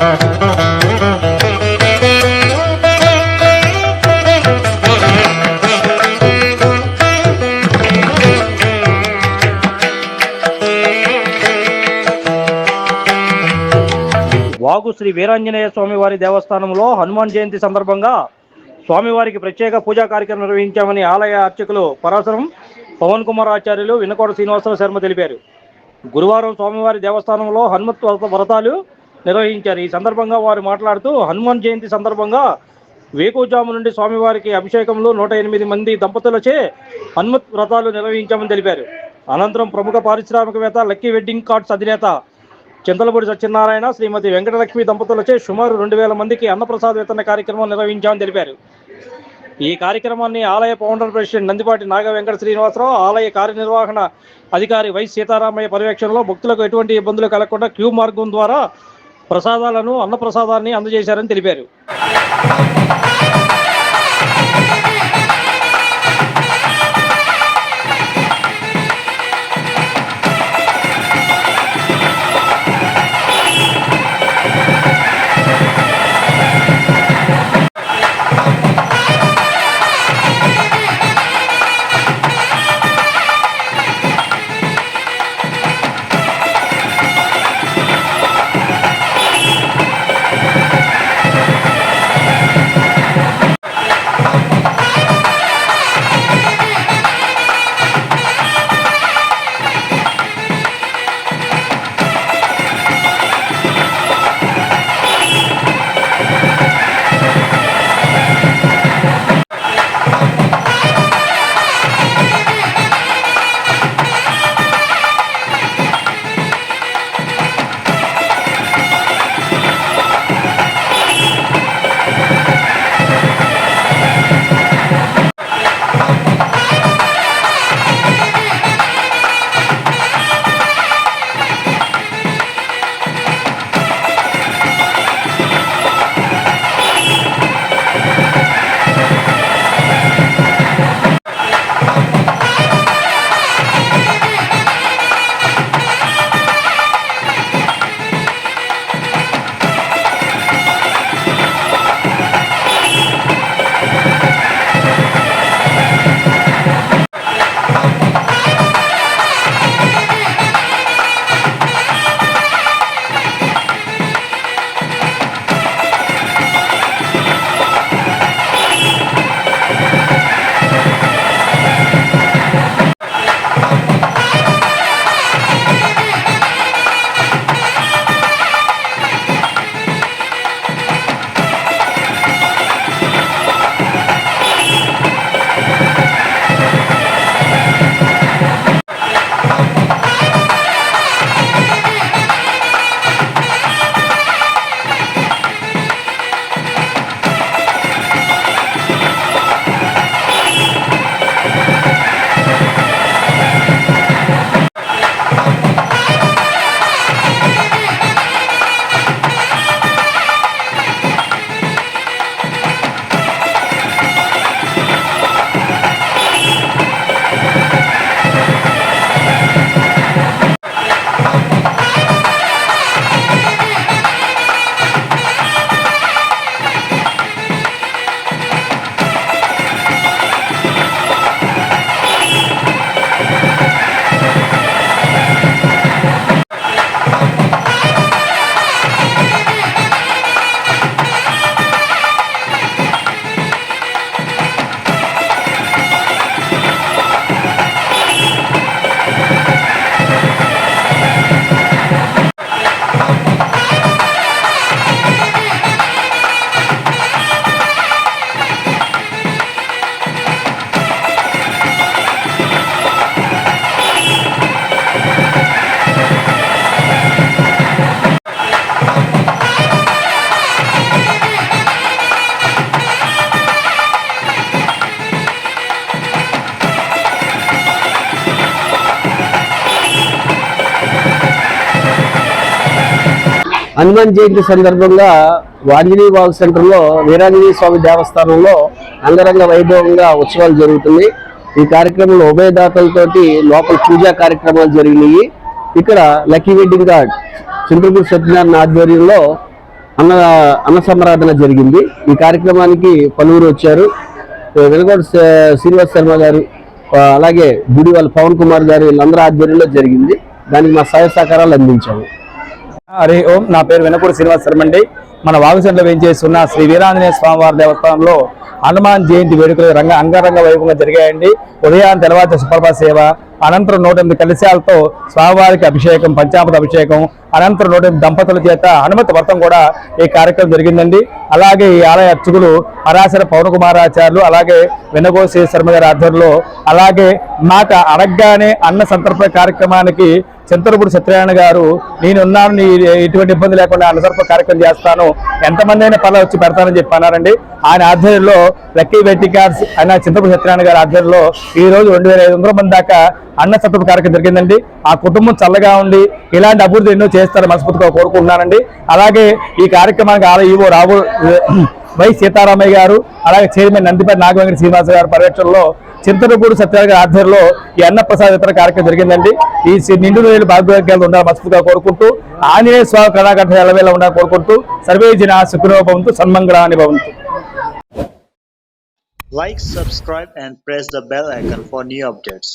వాగు శ్రీ వీరాంజనేయ స్వామివారి దేవస్థానంలో హనుమాన్ జయంతి సందర్భంగా స్వామివారికి ప్రత్యేక పూజా కార్యక్రమం నిర్వహించామని ఆలయ అర్చకులు పరాశరం పవన్ కుమార్ ఆచార్యులు వినకోట శ్రీనివాసరావు శర్మ తెలిపారు. గురువారం స్వామివారి దేవస్థానంలో హనుమత్ వ్రతాలు నిర్వహించారు. ఈ సందర్భంగా వారు మాట్లాడుతూ హనుమాన్ జయంతి సందర్భంగా వేకోజాము నుండి స్వామివారికి అభిషేకంలో నూట ఎనిమిది మంది దంపతులచే హనుమత్ వ్రతాలు నిర్వహించామని తెలిపారు. అనంతరం ప్రముఖ పారిశ్రామికవేత్త లక్కీ వెడ్డింగ్ కార్డ్స్ అధినేత చింతలపూడి సత్యనారాయణ శ్రీమతి వెంకటలక్ష్మి దంపతులచే సుమారు రెండు వేల మందికి అన్నప్రసాద్ వితరణ కార్యక్రమం నిర్వహించామని తెలిపారు. ఈ కార్యక్రమాన్ని ఆలయ ఫౌండర్ ప్రెసిడెంట్ నందిపాటి నాగ వెంకట శ్రీనివాసరావు ఆలయ కార్యనిర్వహణ అధికారి వై సీతారామయ్య పర్యవేక్షణలో భక్తులకు ఎటువంటి ఇబ్బందులు కలగకుండా క్యూ మార్గం ద్వారా ప్రసాదాలను అన్నప్రసాదాన్ని అందజేశారని తెలిపారు. హనుమాన్ జయంతి సందర్భంగా వాంజనీ బాబు సెంటర్లో వీరాంజనేయ స్వామి దేవస్థానంలో అంగరంగ వైభవంగా ఉత్సవాలు జరుగుతుంది ఈ కార్యక్రమంలో ఉభయదాతలతోటి లోపల పూజా కార్యక్రమాలు జరిగినాయి. ఇక్కడ lucky wedding card Chintapudi Satyanarayana ఆధ్వర్యంలో అన్న అన్న సంరాధన జరిగింది. ఈ కార్యక్రమానికి పలువురు వచ్చారు. వెనుకోట శ్రీనివాస్ శర్మ గారు అలాగే గుడివాళ్ళ పవన్ కుమార్ గారు వీళ్ళందరూ ఆధ్వర్యంలో జరిగింది. దానికి మా సహాయ సహకారాలు అందించాము. హరే ఓం. నా పేరు వెనపూడి శ్రీనివాస్ శర్మండి. మన వాగుసెంట్లో వేయించేస్తున్న శ్రీ వీరాంజనేయ స్వామివారి దేవస్థానంలో హనుమాన్ జయంతి వేడుకలు రంగ అంగరంగ వైభవంగా జరిగాయండి. ఉదయం తర్వాత సుప్రభా సేవ అనంతరం నూట ఎనిమిది కలశాలతో స్వామివారికి అభిషేకం పంచామృత అభిషేకం అనంతరం నూట ఎనిమిది దంపతుల చేత హనుమతి వ్రతం కూడా ఈ కార్యక్రమం జరిగిందండి. అలాగే ఈ ఆలయ అర్చకులు పరాశర పవన్ కుమారాచార్యులు అలాగే వినగోశ్రీ శర్మ గారి ఆధ్వర్యంలో అలాగే మాట అడగగానే అన్న సంతర్పణ కార్యక్రమానికి చింతలపూడి సత్యనారాయణ గారు నేను ఉన్నాను నీ ఎటువంటి ఇబ్బంది లేకుండా అన్నసర్ప కార్యక్రమం చేస్తాను. ఎంతమంది అయినా పనులు వచ్చి పెడతానని చెప్పి అన్నారండి. ఆయన ఆధ్వర్యంలో లక్కీ వెట్టి కార్డ్స్ ఆయన చింతపూడి సత్యనారాయణ గారి ఆధ్వర్యంలో ఈ రోజు రెండు వేల ఐదు వందల మంది దాకా అన్న సత్రప కార్యక్రమం జరిగిందండి. ఆ కుటుంబం చల్లగా ఉండి ఇలాంటి అభివృద్ధి ఎన్నో చేస్తారని మనస్ఫూర్తిగా కోరుకుంటున్నానండి. అలాగే ఈ కార్యక్రమానికి ఆలయ ఈవో రావు వై సీతారామయ్య గారు అలాగే చైర్మన్ నందిపల్లి నాగవెంకట శ్రీనివాస గారి పర్యటనలో చింతనపూడి సత్యనారాయణ ఆధ్వర్యంలో ఈ అన్నప్రసాద ఇతర కార్యక్రమం జరిగిందండి ఈ నిండు వేలు భాగ్యోగ్యాలు ఉండాలని మనస్ఫూర్తిగా కోరుకుంటూ ఆంజనేయ స్వామి కళాకట్ట ఎలవేళ ఉండాలని కోరుకుంటూ సర్వే జన సుఖినో భవంతు సన్మంగళాని భవంతు Like, subscribe, and press the bell icon for new updates.